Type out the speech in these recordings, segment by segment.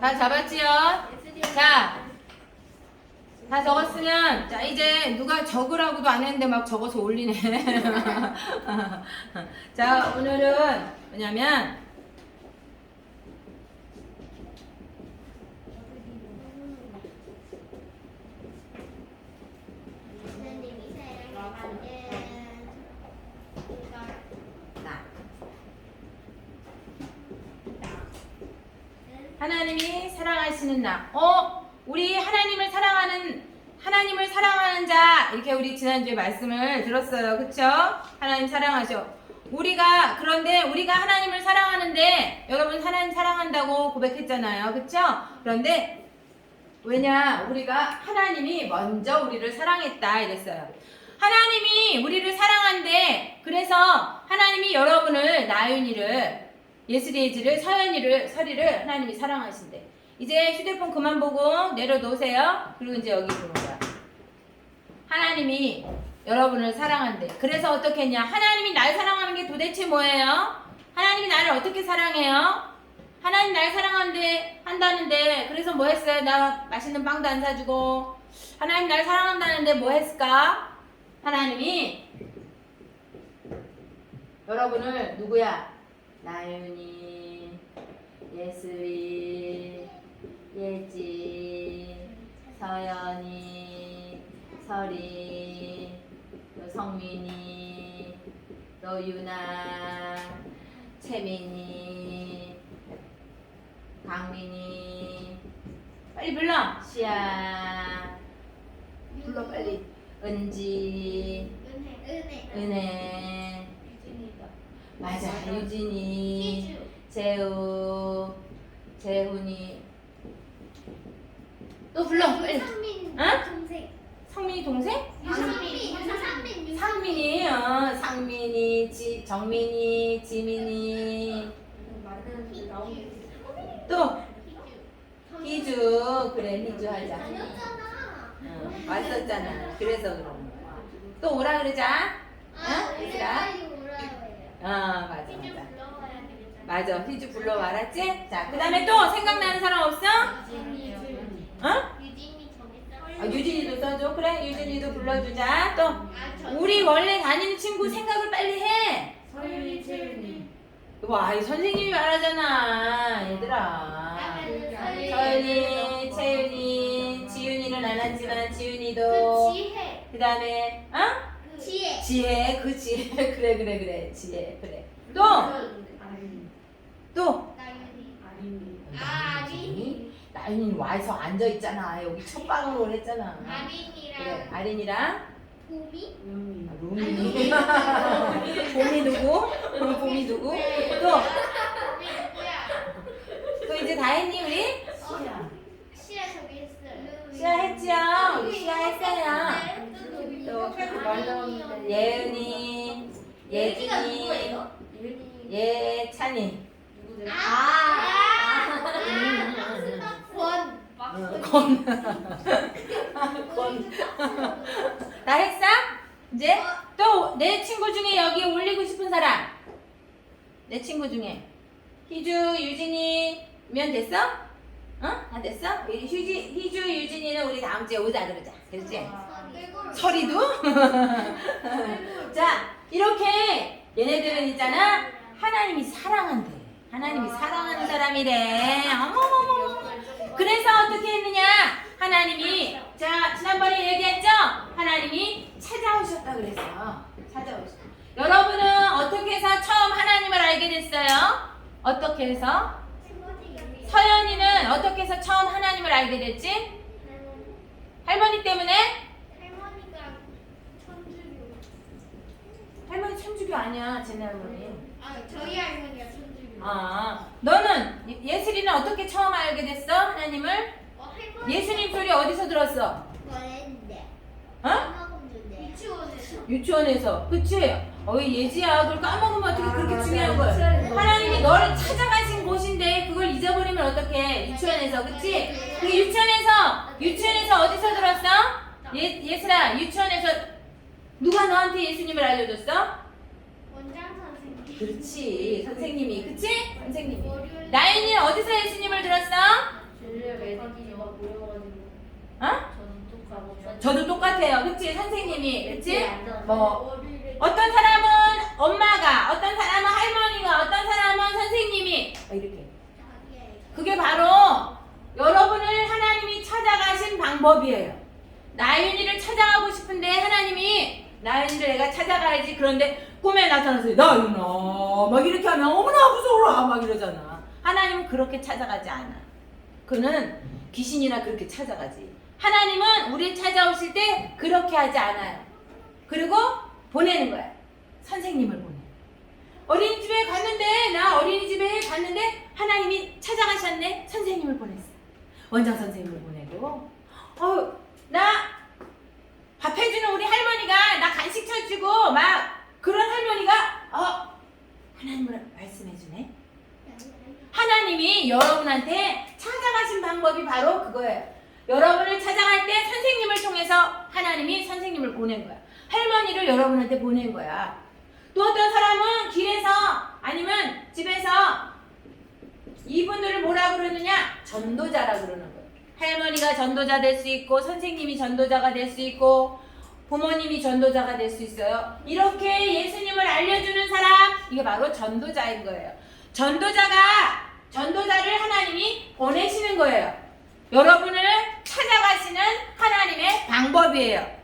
다 잡았지요? 자, 다 적었으면 자 이제 누가 적으라고도 안 했는데 막 적어서 올리네. 자 오늘은 뭐냐면 선생님이 사랑하는 나. 하나님이 사랑하시는 나. 어? 우리 하나님을 사랑하는 하나님을 사랑하는 자 이렇게 우리 지난주에 말씀을 들었어요. 그쵸? 하나님 사랑하죠. 우리가 그런데 우리가 하나님을 사랑하는데 여러분 하나님 사랑한다고 고백했잖아요. 그쵸? 그런데 왜냐? 우리가 하나님이 먼저 우리를 사랑했다 이랬어요. 하나님이 우리를 사랑한데 그래서 하나님이 여러분을 나윤이를 예스리에지를 서연이를 서리를 하나님이 사랑하신대. 이제 휴대폰 그만 보고 내려놓으세요. 그리고 이제 여기 보는 거야. 하나님이 여러분을 사랑한대. 그래서 어떻게 했냐? 하나님이 날 사랑하는 게 도대체 뭐예요? 하나님이 나를 어떻게 사랑해요? 하나님 날 사랑한데 한다는데 그래서 뭐 했어요? 나 맛있는 빵도 안 사주고 하나님 날 사랑한다는데 뭐 했을까? 하나님이 여러분을 누구야? 나윤이, 예슬이, 예지, 서연이, 설이, 또 성민이, 또 유나, 채민이, 강민이, 빨리 불러. 시아, 불러 빨리. 은지, 은혜. 은혜 맞아 유진이, 재우, 재훈이. 또 불러 빨리. 유상민 어? 동생 성민이 동생? 유상민 유상민 상민이, 어, 상민이, 지, 정민이, 지민이, 또 희주, 그래 희주 하자. 다녔잖아 어, 왔었잖아. 그래서 그런 거야. 또 오라 그러자. 아 어? 오늘 얘들아. 어, 맞아, 맞아. 불러와야 되겠잖아 맞아. 희주 불러 알았지? 자, 그 다음에 또 생각나는 사람 없어? 유진이 어? 유진이 저기 있어 아, 유진이도 써줘. 그래, 유진이도 불러주자. 또 아, 저- 우리 원래 다니는 친구 생각을 빨리 해. 서윤이 채윤이 와, 이 선생님이 말하잖아, 얘들아. 서윤이, 채윤이, 지윤이는 안 왔지만 그 지윤이도. 그 다음에, 어? 그 지혜 지혜, 그 지혜. 그래, 그래, 그래. 지혜, 그래. 또, 또. 나윤이 아 아린이 나윤이 와서 앉아 있잖아. 여기 첫 방으로 했잖아. 그래, 아린이랑 아린이랑 봄이 아, 루미. 봄이 누구? 봄이 누구? 또, 봄이 누구야 또 이제 다 했니, 우리? 어, 시아 저기 했어요 시아 했지요? 우리 시아 했어요. 또, 아린이요. 예은이, 예은이가 예진이, 누구예요? 예찬이. 아, 권. 어, 권. 권. 다 했어? 이제 또 내 친구 중에 여기 올리고 싶은 사람. 내 친구 중에 희주, 유진이면 됐어? 어? 다 됐어? 휴지, 희주, 유진이는 우리 다음 주에 오자 그러자. 그렇지? 설이도? 자, 이렇게 얘네들은 있잖아. 하나님이 사랑한대. 하나님이 사랑하는 사람이래. 어머머머. 그래서 어떻게 했느냐? 하나님이 자 지난번에 얘기했죠? 하나님이 찾아오셨다 그랬어요. 찾아오셨다. 여러분은 어떻게 해서 처음 하나님을 알게 됐어요? 어떻게 해서? 서연이는 어떻게 해서 처음 하나님을 알게 됐지? 할머니 때문에? 할머니가 천주교. 할머니 천주교 아니야, 제 할머니. 아, 저희 할머니가 천주교. 아, 너는 예- 예슬이는 어떻게 처음 알게 됐어? 하나님을? 어. 예수님 소리 어디서 들었어? 어? 까먹었는데. 유치원에서. 유치원에서. 그치? 어이 예지야, 그걸 까먹으면 어떻게 그렇게 중요한 걸? 하나님이 너를 찾아가신 곳인데 그걸 잊어버리면 어떡해? 유치원에서, 그치? 그 유치원에서, 유치원에서 어디서 들었어? 예, 예슬아, 유치원에서 누가 너한테 예수님을 알려줬어? 그렇지 선생님이 그치? 선생님이 나연이는 어디서 예수님을 들었어? 어? 저도 똑같아요 그치 선생님이 그치? 뭐 어떤 사람은 엄마가 어떤 사람은 할머니가 어떤 사람은 선생님이 이렇게 그게 바로 여러분을 하나님이 찾아가신 방법이에요. 나윤이를 찾아가고 싶은데 하나님이 나윤이를 내가 찾아가야지 그런데 꿈에 나타나서 나윤아 막 이렇게 하면 어머나 무서워라 막 이러잖아. 하나님은 그렇게 찾아가지 않아. 그는 귀신이나 그렇게 찾아가지. 하나님은 우리 찾아오실 때 그렇게 하지 않아요. 그리고 보내는 거야. 선생님을 보내. 어린이집에 갔는데 나 어린이집에 갔는데 하나님이 찾아가셨네. 선생님을 보냈어. 원장 선생님을 보내고 어우 나밥 해주는 우리 할머니가 나 간식 쳐주고 막 그런 할머니가 어 하나님을 말씀해 주네. 하나님이 여러분한테 찾아가신 방법이 바로 그거예요. 여러분을 찾아갈 때 선생님을 통해서 하나님이 선생님을 보낸 거야. 할머니를 여러분한테 보낸 거야. 또 어떤 사람은 길에서 아니면 집에서 이분들을 뭐라 그러느냐? 전도자라 그러는 거예요. 할머니가 전도자 될 수 있고 선생님이 전도자가 될 수 있고 부모님이 전도자가 될 수 있어요. 이렇게 예수님을 알려주는 사람 이게 바로 전도자인 거예요. 전도자가 전도자를 하나님이 보내시는 거예요. 여러분을 찾아가시는 하나님의 방법이에요.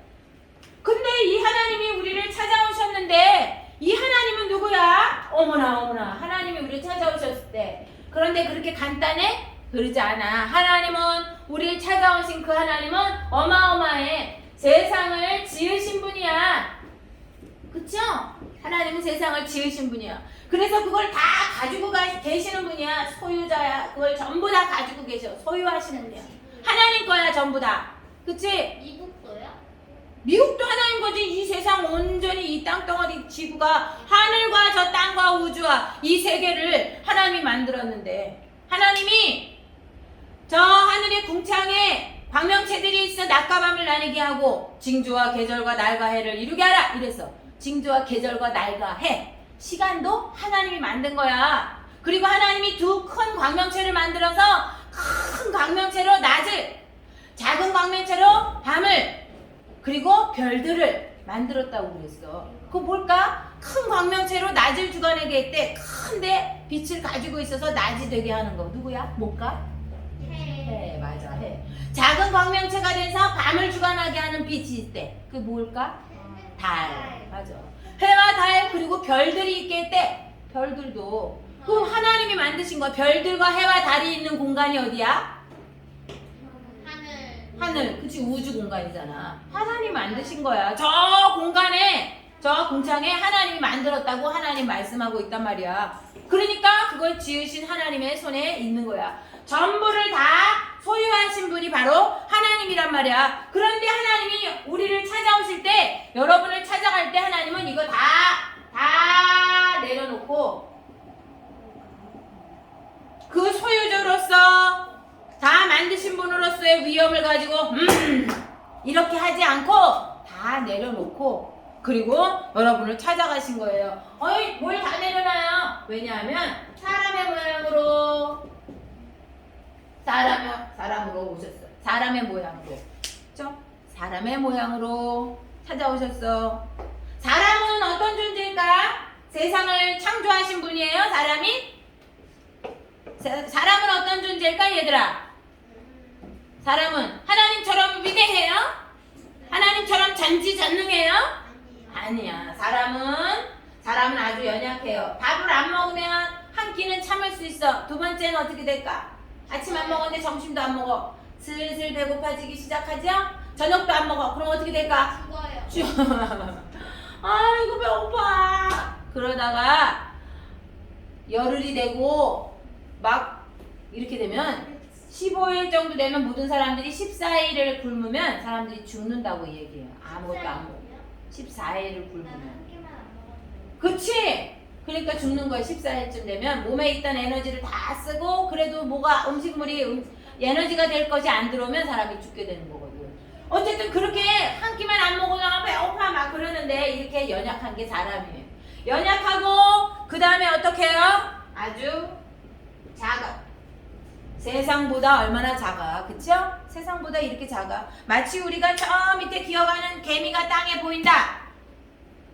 근데 이 하나님이 우리를 찾아오셨는데 이 하나님은 누구야? 어머나 어머나 하나님이 우리를 찾아오셨을 때 그런데 그렇게 간단해? 그러지 않아. 하나님은 우리를 찾아오신 그 하나님은 어마어마해. 세상을 지으신 분이야. 그쵸? 하나님은 세상을 지으신 분이야. 그래서 그걸 다 가지고 가, 계시는 분이야. 소유자야. 그걸 전부 다 가지고 계셔. 소유하시는 분이야. 하나님 거야, 전부 다. 그치? 미국도요? 미국도 하나인 거지. 이 세상 온전히 이 땅덩어리 지구가 하늘과 저 땅과 우주와 이 세계를 하나님이 만들었는데 하나님이 저 하늘의 궁창에 광명체들이 있어 낮과 밤을 나뉘게 하고 징조와 계절과 날과 해를 이루게 하라 이래서 징조와 계절과 날과 해 시간도 하나님이 만든 거야. 그리고 하나님이 두 큰 광명체를 만들어서 큰 광명체로 낮을 작은 광명체로 밤을 그리고 별들을 만들었다고 그랬어. 그거 뭘까? 큰 광명체로 낮을 주관하게 했대. 큰데 빛을 가지고 있어서 낮이 되게 하는 거. 누구야? 뭘까? 해. 해, 맞아, 해. 작은 광명체가 돼서 밤을 주관하게 하는 빛이 있대. 그게 뭘까? 달. 맞아. 해와 달, 그리고 별들이 있게 했대. 별들도. 그럼 하나님이 만드신 거야. 별들과 해와 달이 있는 공간이 어디야? 하늘. 하늘, 그치 우주 공간이잖아. 하나님 만드신 거야. 저 공간에, 저 공창에 하나님이 만들었다고 하나님 말씀하고 있단 말이야. 그러니까 그걸 지으신 하나님의 손에 있는 거야. 전부를 다 소유하신 분이 바로 하나님이란 말이야. 그런데 하나님이 우리를 찾아오실 때, 여러분을 찾아갈 때 하나님은 이거 다, 다 내려놓고, 그 소유주로서 다 만드신 분으로서의 위엄을 가지고 음 이렇게 하지 않고 다 내려놓고 그리고 여러분을 찾아가신 거예요. 어이 뭘 다 내려놔요? 왜냐하면 사람의 모양으로 사람 사람으로 오셨어. 사람의 모양으로, 그죠? 사람의 모양으로 찾아오셨어. 사람은 어떤 존재일까? 세상을 창조하신 분이에요. 사람이 사- 사람은 어떤 존재일까 얘들아? 사람은 하나님처럼 위대해요? 하나님처럼 전지전능해요? 아니야. 사람은 사람은 아주 연약해요. 밥을 안 먹으면 한 끼는 참을 수 있어. 두 번째는 어떻게 될까? 아침 안 먹었는데 점심도 안 먹어. 슬슬 배고파지기 시작하죠? 저녁도 안 먹어. 그럼 어떻게 될까? 죽어요. 아이고 배고파. 그러다가 열흘이 되고 막 이렇게 되면 15일 정도 되면 모든 사람들이 14일을 굶으면 사람들이 죽는다고 얘기해요. 아무것도 안 먹고 14일을 굶으면. 그치? 그러니까 죽는 거야 14일쯤 되면 몸에 있던 에너지를 다 쓰고 그래도 뭐가 음식물이 음- 에너지가 될 것이 안 들어오면 사람이 죽게 되는 거거든. 어쨌든 그렇게 한 끼만 안 먹으면 배고파 막 그러는데 이렇게 연약한 게 사람이에요. 연약하고 그 다음에 어떻게 해요? 아주 작아. 세상보다 얼마나 작아. 그쵸? 세상보다 이렇게 작아. 마치 우리가 저 밑에 기어가는 개미가 땅에 보인다.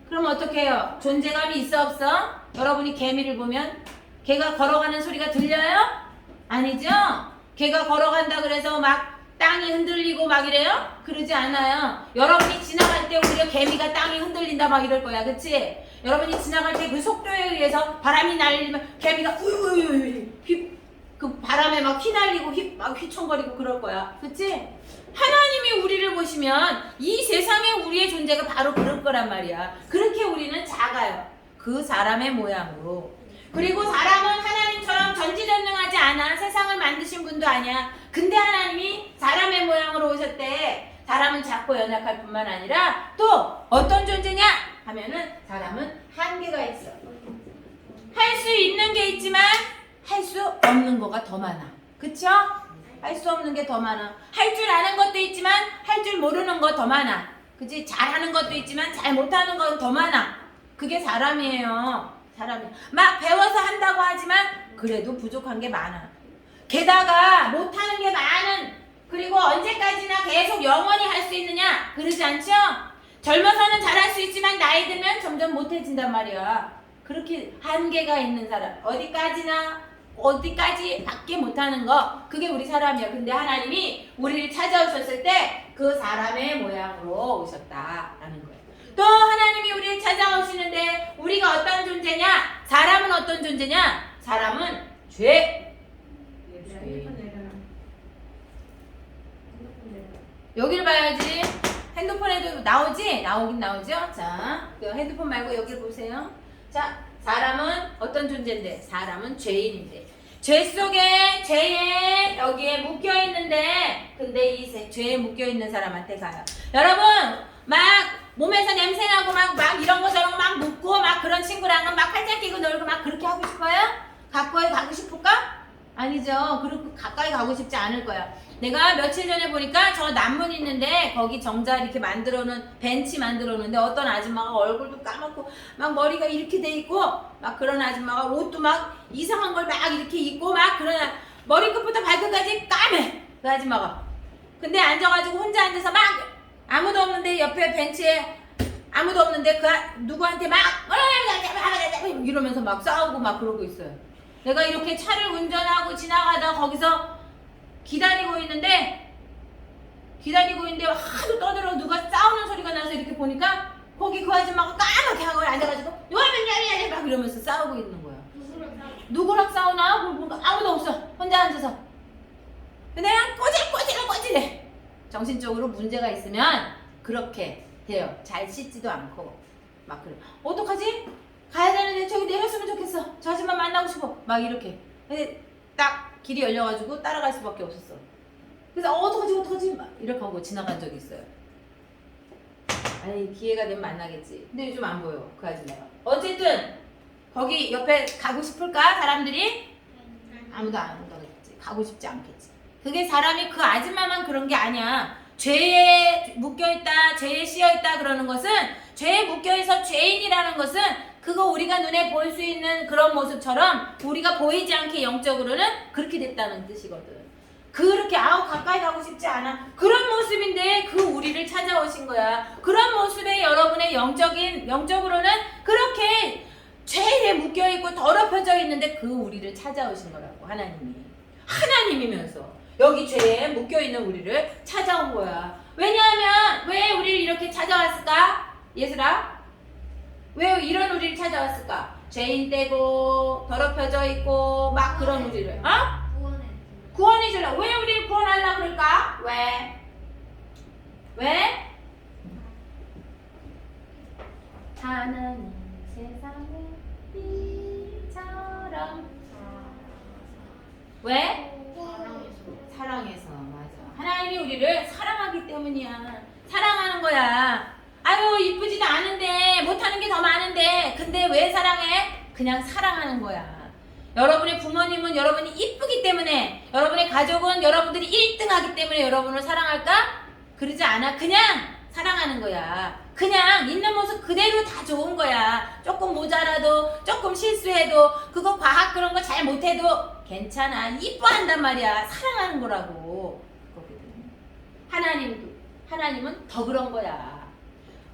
그럼 어떻게 해요? 존재감이 있어 없어? 여러분이 개미를 보면 개가 걸어가는 소리가 들려요? 아니죠? 개가 걸어간다 그래서 막 땅이 흔들리고 막 이래요? 그러지 않아요. 여러분이 지나갈 때 오히려 개미가 땅이 흔들린다 막 이럴 거야. 그치? 여러분이 지나갈 때 그 속도에 의해서 바람이 날리면 개미가 우유유유 휘, 그 바람에 막 휘날리고 휘, 막 휘청거리고 그럴 거야. 그치? 하나님이 우리를 보시면 이 세상에 우리의 존재가 바로 그럴 거란 말이야. 그렇게 우리는 작아요. 그 사람의 모양으로. 그리고 사람은 하나님처럼 전지전능하지 않아. 세상을 만드신 분도 아니야. 근데 하나님이 사람의 모양으로 오셨대. 사람은 작고 연약할 뿐만 아니라 또 어떤 존재냐? 하면은 사람은 한계가 있어. 할 수 있는 게 있지만 할 수 없는 거가 더 많아. 그쵸? 할 수 없는 게 더 많아. 할 줄 아는 것도 있지만 할 줄 모르는 거 더 많아. 그치? 잘하는 것도 있지만 잘 못하는 건 더 많아. 그게 사람이에요. 사람이. 막 배워서 한다고 하지만 그래도 부족한 게 많아. 게다가 못하는 게 많은 그리고 언제까지나 계속 영원히 할 수 있느냐? 그러지 않죠? 젊어서는 잘할 수 있지만 나이 들면 점점 못해진단 말이야. 그렇게 한계가 있는 사람 어디까지나 어디까지 밖에 못하는 거 그게 우리 사람이야. 근데 하나님이 우리를 찾아오셨을 때 그 사람의 모양으로 오셨다라는 거예요. 또 하나님이 우리를 찾아오시는데 우리가 어떤 존재냐? 사람은 어떤 존재냐? 사람은 죄. 여기를 봐야지. 핸드폰에도 나오지? 나오긴 나오죠? 자, 그 핸드폰 말고 여기를 보세요. 자, 사람은 어떤 존재인데? 사람은 죄인인데. 죄 속에, 죄에, 여기에 묶여 있는데, 근데 이 세- 죄에 묶여 있는 사람한테 가요. 여러분, 막 몸에서 냄새나고 막, 막 이런 거 저런 거 막 묻고 막 그런 친구랑은 막 팔짱 끼고 놀고 막 그렇게 하고 싶어요? 가까이 가고 싶을까? 아니죠. 그렇게 가까이 가고 싶지 않을 거야. 내가 며칠 전에 보니까 저 남문 있는데 거기 정자 이렇게 만들어 놓은 벤치 만들어 놓는데 어떤 아줌마가 얼굴도 까맣고 막 머리가 이렇게 돼 있고 막 그런 아줌마가 옷도 막 이상한 걸 막 이렇게 입고 막 그런 아- 머리끝부터 발끝까지 까매 그 아줌마가 근데 앉아가지고 혼자 앉아서 막 아무도 없는데 옆에 벤치에 아무도 없는데 그 아- 누구한테 막 이러면서 막 싸우고 막 그러고 있어요. 내가 이렇게 차를 운전하고 지나가다 거기서 기다리고 있는데 기다리고 있는데 하도 떠들어 누가 싸우는 소리가 나서 이렇게 보니까 거기 그 아줌마가 까맣게 하고 앉아가지고 맨날이야 막 이러면서 싸우고 있는 거야. 누구랑 싸우나? 아무도 없어. 혼자 앉아서. 그냥 꼬질 꼬질 꼬질해. 정신적으로 문제가 있으면 그렇게 돼요. 잘 씻지도 않고 막 그래. 어떡하지? 가야 되는데 저기 내렸으면 좋겠어. 저 아줌마 만나고 싶어. 막 이렇게. 근데 딱 길이 열려가지고 따라갈 수밖에 없었어. 그래서 어, 어떡하지 어떡하지 막 이렇게 하고 지나간 적이 있어요. 아니 기회가 되면 만나겠지. 근데 요즘 안 보여 그 아줌마가. 어쨌든 거기 옆에 가고 싶을까 사람들이? 아무도 안 가겠지. 가고 싶지 않겠지. 그게 사람이 그 아줌마만 그런 게 아니야. 죄에 묶여있다, 죄에 씌어있다 그러는 것은 죄에 묶여있어 죄인이라는 것은 그거 우리가 눈에 볼 수 있는 그런 모습처럼 우리가 보이지 않게 영적으로는 그렇게 됐다는 뜻이거든. 그렇게 아우 가까이 가고 싶지 않아. 그런 모습인데 그 우리를 찾아오신 거야. 그런 모습에 여러분의 영적인 영적으로는 그렇게 죄에 묶여 있고 더럽혀져 있는데 그 우리를 찾아오신 거라고 하나님이. 하나님이면서 여기 죄에 묶여 있는 우리를 찾아온 거야. 왜냐하면 왜 우리를 이렇게 찾아왔을까? 예슬아? 왜 이런 우리를 찾아왔을까? 죄인 떼고 더럽혀져 있고 막 그런 우리를 어? 구원해 줄라. 왜 우리를 구원하려 그럴까? 왜? 왜? 하나님 세상을 이처럼 왜? 사랑해서 맞아. 하나님이 우리를 사랑하기 때문이야. 사랑하는 거야. 아유 이쁘지도 않은데 못하는 게 더 많은데 근데 왜 사랑해? 그냥 사랑하는 거야. 여러분의 부모님은 여러분이 이쁘기 때문에 여러분의 가족은 여러분들이 1등하기 때문에 여러분을 사랑할까? 그러지 않아. 그냥 사랑하는 거야. 그냥 있는 모습 그대로 다 좋은 거야. 조금 모자라도 조금 실수해도 그거 과학 그런 거 잘 못해도 괜찮아. 이뻐한단 말이야. 사랑하는 거라고. 그거거든. 하나님도 하나님은 더 그런 거야.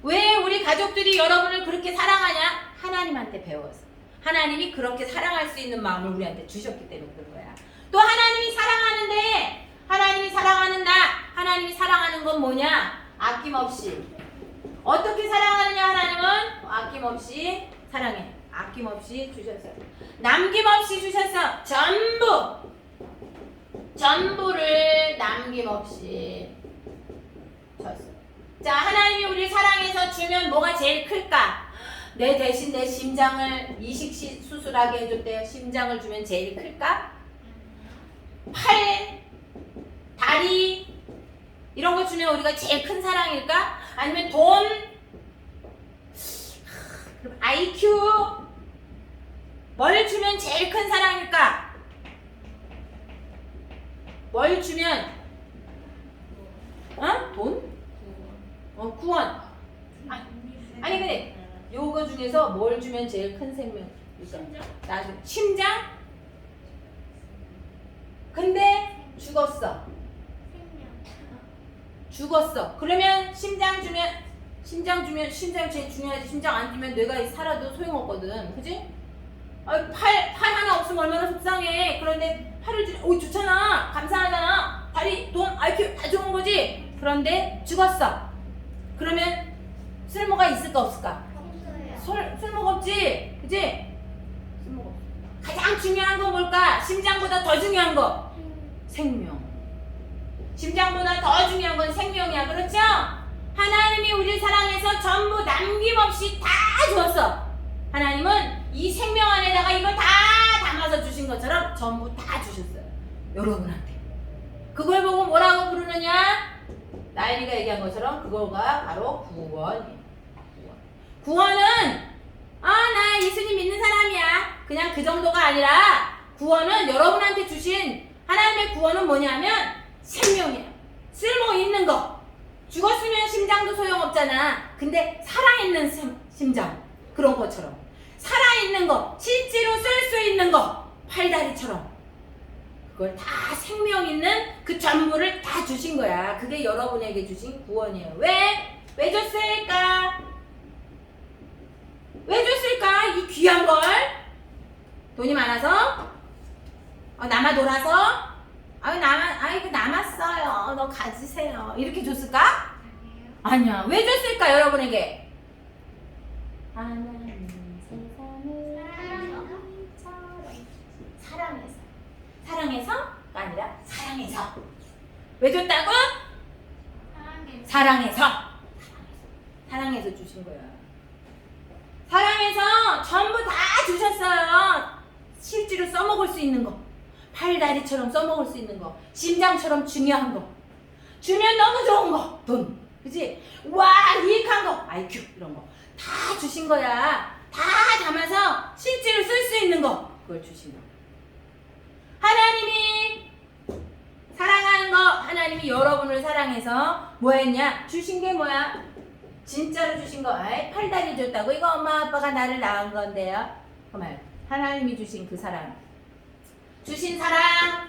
왜 우리 가족들이 여러분을 그렇게 사랑하냐? 하나님한테 배워서. 하나님이 그렇게 사랑할 수 있는 마음을 우리한테 주셨기 때문에 그런 거야. 또 하나님이 사랑하는데 하나님이 사랑하는 나 하나님이 사랑하는 건 뭐냐? 아낌없이 어떻게 사랑하느냐 하나님은 아낌없이 사랑해 아낌없이 주셨어요 남김없이 주셨어 전부 전부를 남김없이 줬어 자 하나님이 우리를 사랑해서 주면 뭐가 제일 클까? 내 대신 내 심장을 이식 시- 수술하게 해줬대요 심장을 주면 제일 클까? 팔, 다리 이런 거 주면 우리가 제일 큰 사랑일까? 아니면 돈, IQ 뭘 주면 제일 큰 사랑일까? 뭘 주면 어? 돈? 어 구원 아니 근데 요거 중에서 뭘 주면 제일 큰 생명일까? 나중 심장? 근데 죽었어. 죽었어. 그러면 심장 주면 심장 주면 심장 제일 중요하지. 심장 안 주면 뇌가 살아도 소용없거든. 그지? 아, 팔, 팔 하나 없으면 얼마나 속상해. 그런데 팔을 주, 오 좋잖아. 감사하잖아. 다리, 돈, IQ 다 좋은 거지. 그런데 죽었어. 그러면 쓸모가 있을까 없을까? 술, 쓸모가 없지. 그지? 쓸모가 없어. 가장 중요한 건 뭘까? 심장보다 더 중요한 거. 생명. 심장보다 더 중요한 건 생명이야. 그렇죠? 하나님이 우리를 사랑해서 전부 남김없이 다 주었어. 하나님은 이 생명 안에다가 이걸 다 담아서 주신 것처럼 전부 다 주셨어요. 여러분한테. 그걸 보고 뭐라고 부르느냐? 나연이가 얘기한 것처럼 그거가 바로 구원이에요. 구원. 구원은 아, 나 예수님 믿는 사람이야. 그냥 그 정도가 아니라 구원은 여러분한테 주신 하나님의 구원은 뭐냐면 생명이야. 쓸모 있는 거. 죽었으면 심장도 소용없잖아. 근데 살아있는 심, 심장. 그런 것처럼. 살아있는 거. 실제로 쓸 수 있는 거. 팔다리처럼. 그걸 다 생명 있는 그 전부를 다 주신 거야. 그게 여러분에게 주신 구원이에요. 왜? 왜 줬을까? 왜 줬을까? 이 귀한 걸? 돈이 많아서? 어, 남아 돌아서? 아유, 남아, 아이고, 남았어요. 너 가지세요. 이렇게 줬을까? 아니야. 왜 줬을까, 여러분에게? 하나 사랑해서가 아니라 사랑해서. 왜 줬다고? 사랑해서. 사랑해서 주신 거야. 사랑해서 전부 다 주셨어요. 실제로 써먹을 수 있는 거. 팔다리처럼 써먹을 수 있는 거. 심장처럼 중요한 거. 주면 너무 좋은 거. 돈. 그지? 와, 유익한 거. IQ. 이런 거. 다 주신 거야. 다 담아서 실제로 쓸 수 있는 거. 그걸 주신 거. 하나님이 사랑하는 거. 하나님이 여러분을 사랑해서 뭐 했냐? 주신 게 뭐야? 진짜로 주신 거, 아이, 팔다리 줬다고 이거 엄마 아빠가 나를 낳은 건데요. 그 말, 하나님이 주신 그 사랑, 주신 사랑,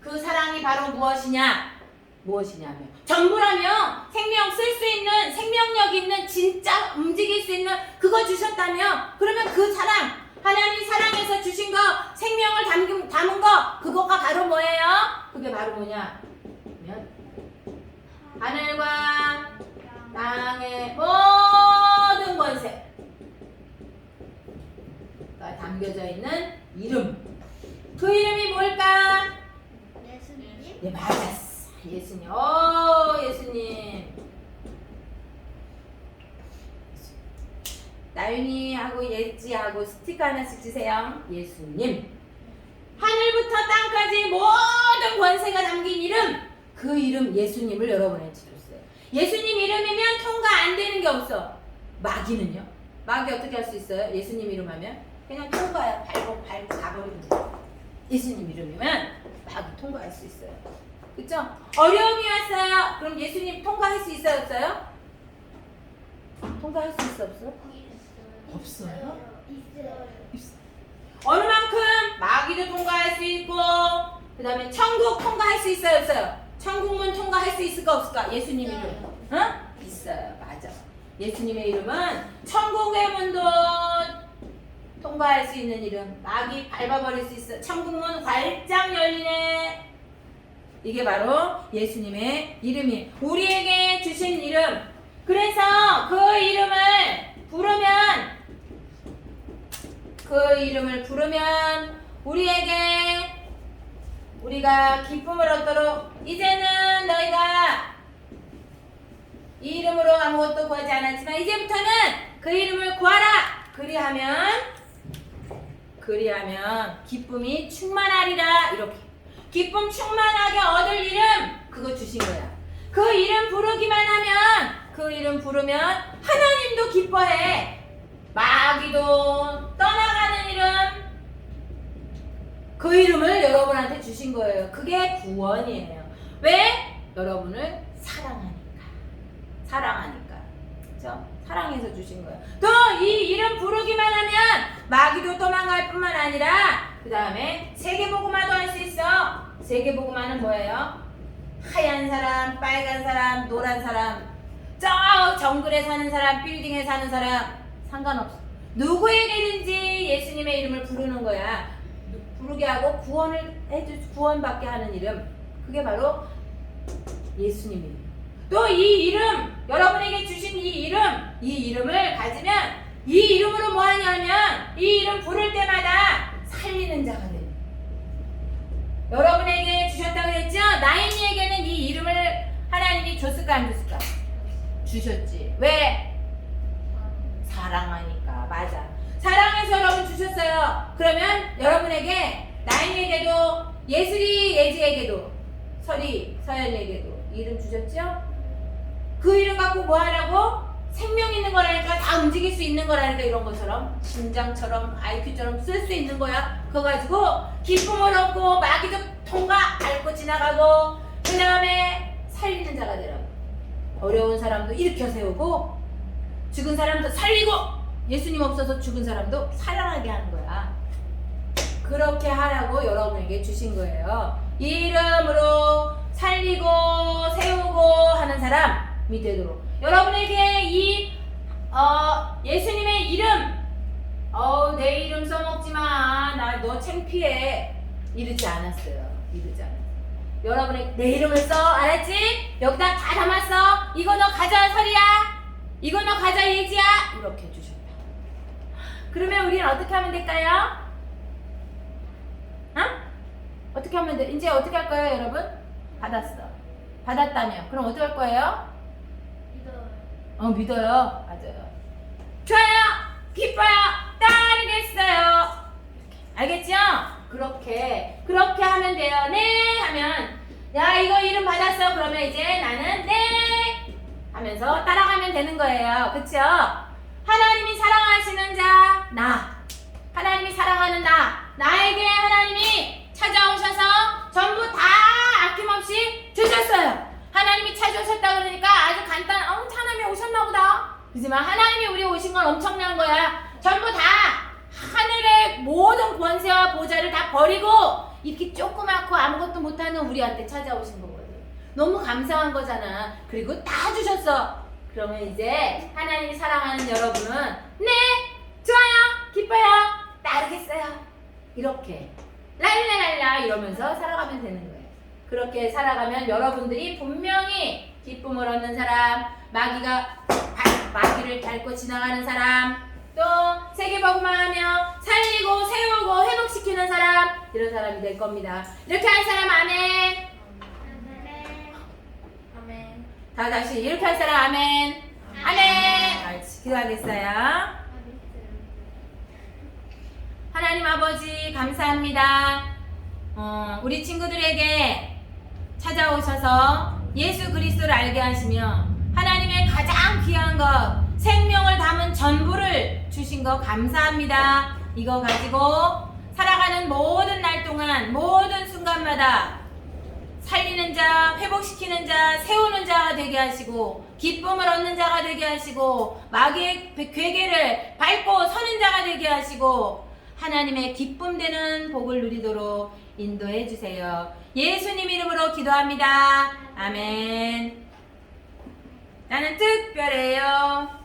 그 사랑이 바로 무엇이냐? 무엇이냐면 전부라면 생명 쓸 수 있는 생명력 있는 진짜 움직일 수 있는 그거 주셨다면 그러면 그 사랑 하나님이 사랑해서 주신 거 생명을 담긴, 담은 거 그거가 바로 뭐예요? 그게 바로 뭐냐? 면 하늘과 땅의 모든 권세 가 담겨져 있는 이름. 그 이름이 뭘까? 네, 맞았어. 예수님. 오, 예수님. 나윤이하고 예지하고 스티커 하나씩 주세요. 예수님. 하늘부터 땅까지 모든 권세가 담긴 이름. 그 이름 예수님을 여러분에게 주셨어요. 예수님 이름이면 통과 안 되는 게 없어. 마귀는요? 마귀 어떻게 할 수 있어요? 예수님 이름 하면? 그냥 통과야. 밟고 밟고 가버리면 돼. 예수님 이름이면 마귀 통과할 수 있어요. 그쵸? 어려움이 왔어요. 그럼 예수님 통과할 수 있어요? 없어요? 통과할 수 있어 없어? 없어요? 있어요. 어느 만큼 마귀도 통과할 수 있고 그 다음에 천국 통과할 수 있어요 없어요? 천국문 통과할 수 있을까 없을까? 예수님 이름 응? 있어요 맞아 예수님의 이름은 천국의 문도 통과할 수 있는 이름 마귀 밟아버릴 수 있어 천국문 활짝 열리네 이게 바로 예수님의 이름이 우리에게 주신 이름 그래서 그 이름을 부르면 그 이름을 부르면 우리에게 우리가 기쁨을 얻도록 이제는 너희가 이 이름으로 아무것도 구하지 않았지만 이제부터는 그 이름을 구하라. 그리하면 그리하면 기쁨이 충만하리라. 이렇게. 기쁨 충만하게 얻을 이름 그거 주신 거야. 그 이름 부르기만 하면 그 이름 부르면 하나님도 기뻐해 마귀도 떠나가는 이름 그 이름을 여러분한테 주신 거예요. 그게 구원이에요. 왜? 여러분을 사랑하니까. 사랑하니까. 그죠? 사랑해서 주신 거예요. 또 이 이름 부르기만 하면 마귀도 도망갈 뿐만 아니라 그 다음에 세계보고마도 할 수 있어. 세계보고마는 뭐예요? 하얀 사람, 빨간 사람, 노란 사람, 저 정글에 사는 사람, 빌딩에 사는 사람 상관없어. 누구에게든지 예수님의 이름을 부르는 거야. 부르게 하고 구원을 해주 구원받게 하는 이름. 그게 바로 예수님 이름. 또이 이름 여러분에게 주신 이 이름 이 이름을 가지면 이 이름으로 뭐 하냐면 이 이름 부를 때마다 살리는 자가 돼. 여러분에게 주셨다고 그랬죠? 나인이에게는 이 이름을 하나님이 줬을까 안 줬을까? 주셨지. 왜? 사랑하니까 맞아. 사랑해서 여러분 주셨어요. 그러면 여러분에게 나인에게도 예슬이 예지에게도 설이 서연에게도 이름 주셨죠? 그 이름 갖고 뭐 하라고? 생명 있는 거라니까 다 움직일 수 있는 거라니까 이런 것처럼 심장처럼 IQ처럼 쓸 수 있는 거야. 그거 가지고 기쁨을 얻고 마귀도 통과 밟고 지나가고 그 다음에 살리는 자가 되라고. 어려운 사람도 일으켜 세우고 죽은 사람도 살리고 예수님 없어서 죽은 사람도 살아나게 하는 거야. 그렇게 하라고 여러분에게 주신 거예요. 이 이름으로 살리고 세우고 하는 사람이 되도록 여러분에게 이 어, 예수님의 이름 어, 내 이름 써먹지 마. 나 너 창피해. 이러지 않았어요. 이러지 않았어요. 여러분의 내 이름을 써. 알았지? 여기다 다 담았어. 이거 너 가져 설이야. 이거 너 가져 예지야. 이렇게 해주셨다. 그러면 우리는 어떻게 하면 될까요? 어? 어떻게 하면 돼? 이제 어떻게 할 거예요, 여러분? 받았어. 받았다며. 그럼 어떻게 할 거예요? 믿어요. 어, 믿어요. 맞아요. 좋아요. 기뻐요. 따르겠어요. 알겠죠? 그렇게, 그렇게 하면 돼요. 네. 하면, 야, 이거 이름 받았어. 그러면 이제 나는 네. 하면서 따라가면 되는 거예요. 그쵸? 하나님이 사랑하시는 자, 나. 하나님이 사랑하는 나. 나에게 하나님이 찾아오셔서 전부 다 아낌없이 주셨어요. 하나님이 찾아오셨다 그러니까 아주 간단, 어, 하나님이 오셨나 보다. 그지만 하나님이 우리 오신 건 엄청난 거야. 전부 다 하늘의 모든 권세와 보좌를 다 버리고 이렇게 조그맣고 아무것도 못하는 우리한테 찾아오신 거거든. 너무 감사한 거잖아. 그리고 다 주셨어. 그러면 이제 하나님이 사랑하는 여러분은 네, 좋아요, 기뻐요, 따르겠어요. 이렇게 랄랄랄라 이러면서 살아가면 되는 거예요. 그렇게 살아가면 여러분들이 분명히 기쁨을 얻는 사람, 마귀가 발- 마귀를 밟고 지나가는 사람, 또 세계복음만 하며 살리고 세우고 회복시키는 사람 이런 사람이 될 겁니다. 이렇게 할 사람. 아멘. 다 다시 이렇게 할 사람 아멘. 아멘. 옳지. 기도하겠어요. 하나님 아버지 감사합니다. 어, 우리 친구들에게 찾아오셔서 예수 그리스도를 알게 하시며 하나님의 가장 귀한 것 생명을 담은 전부를 주신 거 감사합니다. 이거 가지고 살아가는 모든 날 동안 모든 순간마다 살리는 자, 회복시키는 자, 세우는 자가 되게 하시고 기쁨을 얻는 자가 되게 하시고 마귀의 괴계를 밟고 서는 자가 되게 하시고 하나님의 기쁨 되는 복을 누리도록 인도해 주세요. 예수님 이름으로 기도합니다. 아멘. 나는 특별해요.